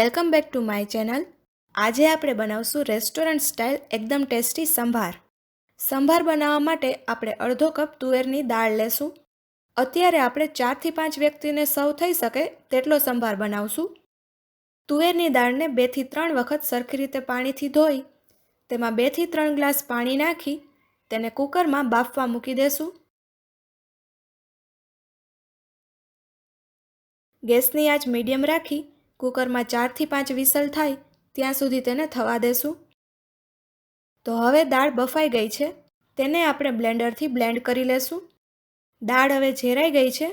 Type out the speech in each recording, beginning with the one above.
Welcome back to my channel. આજે આપણે બનાવશું રેસ્ટોરન્ટ સ્ટાઇલ એકદમ ટેસ્ટી સંભાર. સંભાર બનાવવા માટે આપણે અડધો કપ તુવેરની દાળ લેશું. અત્યારે આપણે ચારથી પાંચ વ્યક્તિને સર્વ થઈ શકે તેટલો સંભાર બનાવશું. તુવેરની દાળને બેથી ત્રણ વખત સરખી રીતે પાણીથી ધોઈ, તેમાં બેથી ત્રણ ગ્લાસ પાણી નાખી, તેને કુકરમાં બાફવા મૂકી દેશું. ગેસની આંચ મીડિયમ રાખી કુકરમાં ચારથી પાંચ વિસલ થાય, ત્યાં સુધી તેને થવા દેશું. તો હવે દાળ બફાઈ ગઈ છે, તેને આપણે બ્લેન્ડરથી બ્લેન્ડ કરી લેશું. દાળ હવે ઝેરાઈ ગઈ છે,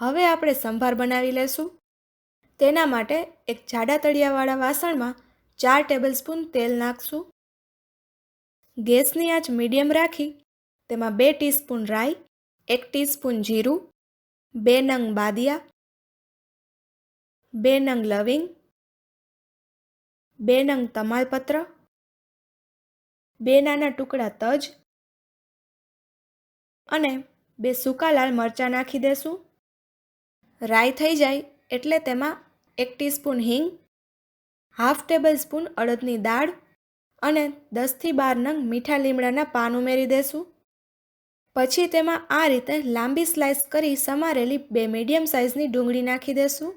હવે આપણે સંભાર બનાવી લેશું. તેના માટે એક જાડા તળિયાવાળા વાસણમાં ચાર ટેબલસ્પૂન તેલ નાખશું. ગેસની આંચ મીડિયમ રાખી, તેમાં બે ટીસ્પૂન રાઈ, એક ટીસ્પૂન જીરું, બે નંગ બાદિયા બે નંગ લવિંગ બે નંગ તમાલપત્ર બે નાના ટુકડા તજ અને બે સૂકા લાલ મરચાં નાખી દેશું. રાઈ થઈ જાય એટલે તેમાં એક ટીસ્પૂન હિંગ, હાફ ટેબલ સ્પૂન અડદની દાળ અને દસથી બાર નંગ મીઠા લીમડાના પાન ઉમેરી દેશું. પછી તેમાં આ રીતે લાંબી સ્લાઇસ કરી સમારેલી બે મીડિયમ સાઇઝની ડુંગળી નાખી દેશું.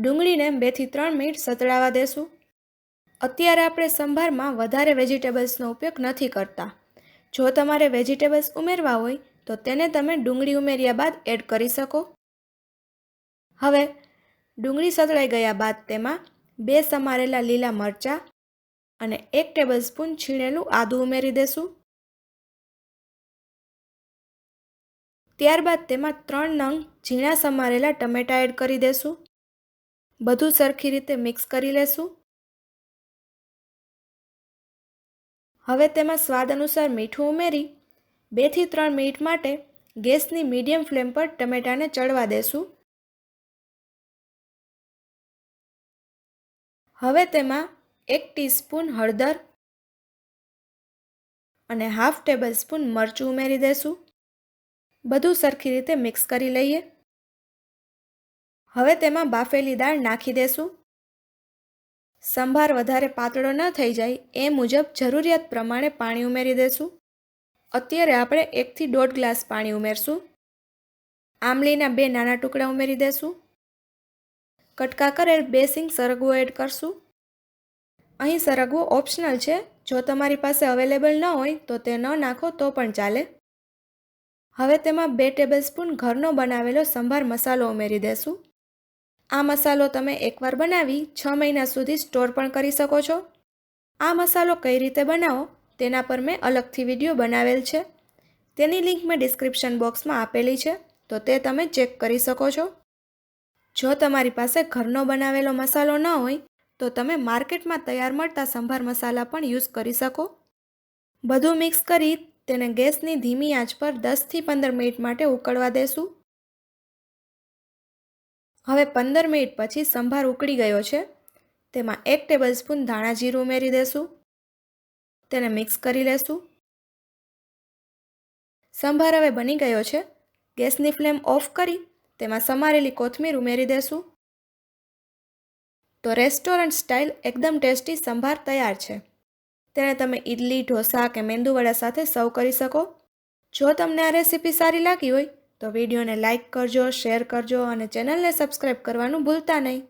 ડુંગળીને બેથી ત્રણ મિનિટ સતળાવા દેશું. અત્યારે આપણે સંભારમાં વધારે વેજીટેબલ્સનો ઉપયોગ નથી કરતા. જો તમારે વેજીટેબલ્સ ઉમેરવા હોય, તો તેને તમે ડુંગળી ઉમેર્યા બાદ એડ કરી શકો. હવે, ડુંગળી સતળાઈ ગયા બાદ તેમાં બે સમારેલા લીલા મરચાં અને એક ટેબલ સ્પૂન છીણેલું આદું ઉમેરી દેશું. ત્યારબાદ તેમાં ત્રણ નંગ ઝીણા સમારેલા ટમેટાં એડ કરી દેશું. બધું સરખી રીતે મિક્સ કરી લેશું. હવે તેમાં સ્વાદ અનુસાર મીઠું ઉમેરી બેથી ત્રણ મિનિટ માટે ગેસની મીડિયમ ફ્લેમ પર ટમેટાને ચડવા દેશું. હવે તેમાં એક ટીસ્પૂન હળદર અને હાફ ટેબલ સ્પૂન મરચું ઉમેરી દેશું. બધું સરખી રીતે મિક્સ કરી લઈએ. હવે તેમાં બાફેલી દાળ નાખી દેશું. સંભાર વધારે પાતળો ન થઈ જાય, એ મુજબ જરૂરિયાત પ્રમાણે પાણી ઉમેરી દેશું. અત્યારે આપણે એકથી દોઢ ગ્લાસ પાણી ઉમેરશું. આમલીના બે નાના ટુકડા ઉમેરી દેશું. કટકા કરેલ બેસિંગ સરગવો એડ કરશું. અહીં સરગવો ઓપ્શનલ છે, જો તમારી પાસે અવેલેબલ ન હોય તો તે ન નાખો તો પણ ચાલે. હવે તેમાં બે ટેબલ સ્પૂન ઘરનો બનાવેલો સંભાર મસાલો ઉમેરી દેશું. આ મસાલો તમે એકવાર બનાવી છ મહિના સુધી સ્ટોર પણ કરી શકો છો. આ મસાલો કઈ રીતે બનાવો તેના પર મેં અલગથી વીડિયો બનાવેલ છે. તેની લિંક મેં ડિસ્ક્રિપ્શન બોક્સમાં આપેલી છે, તો તે તમે ચેક કરી શકો છો. જો તમારી પાસે ઘરનો બનાવેલો મસાલો ન હોય, તો તમે માર્કેટમાં તૈયાર મળતા સંભાર મસાલા પણ યુઝ કરી શકો. બધું મિક્સ કરી તેને ગેસની ધીમી આંચ પર દસથી પંદર મિનિટ માટે ઉકળવા દેશું. હવે પંદર મિનિટ પછી સંભાર ઉકળી ગયો છે. તેમાં એક ટેબલ સ્પૂન ધાણા જીરું ઉમેરી દેશું. તેને મિક્સ કરી લેશું. સંભાર હવે બની ગયો છે. ગેસની ફ્લેમ ઓફ કરી તેમાં સમારેલી કોથમીર ઉમેરી દેશું. તો રેસ્ટોરન્ટ સ્ટાઇલ એકદમ ટેસ્ટી સંભાર તૈયાર છે. તેને તમે ઇડલી ઢોસા કે મેંદુવડા સાથે સર્વ કરી શકો. જો તમને આ રેસીપી સારી લાગી હોય તો વિડીયોને લાઇક કરજો શેર કરજો અને ચેનલને સબસ્ક્રાઈબ કરવાનું ભૂલતા નહીં.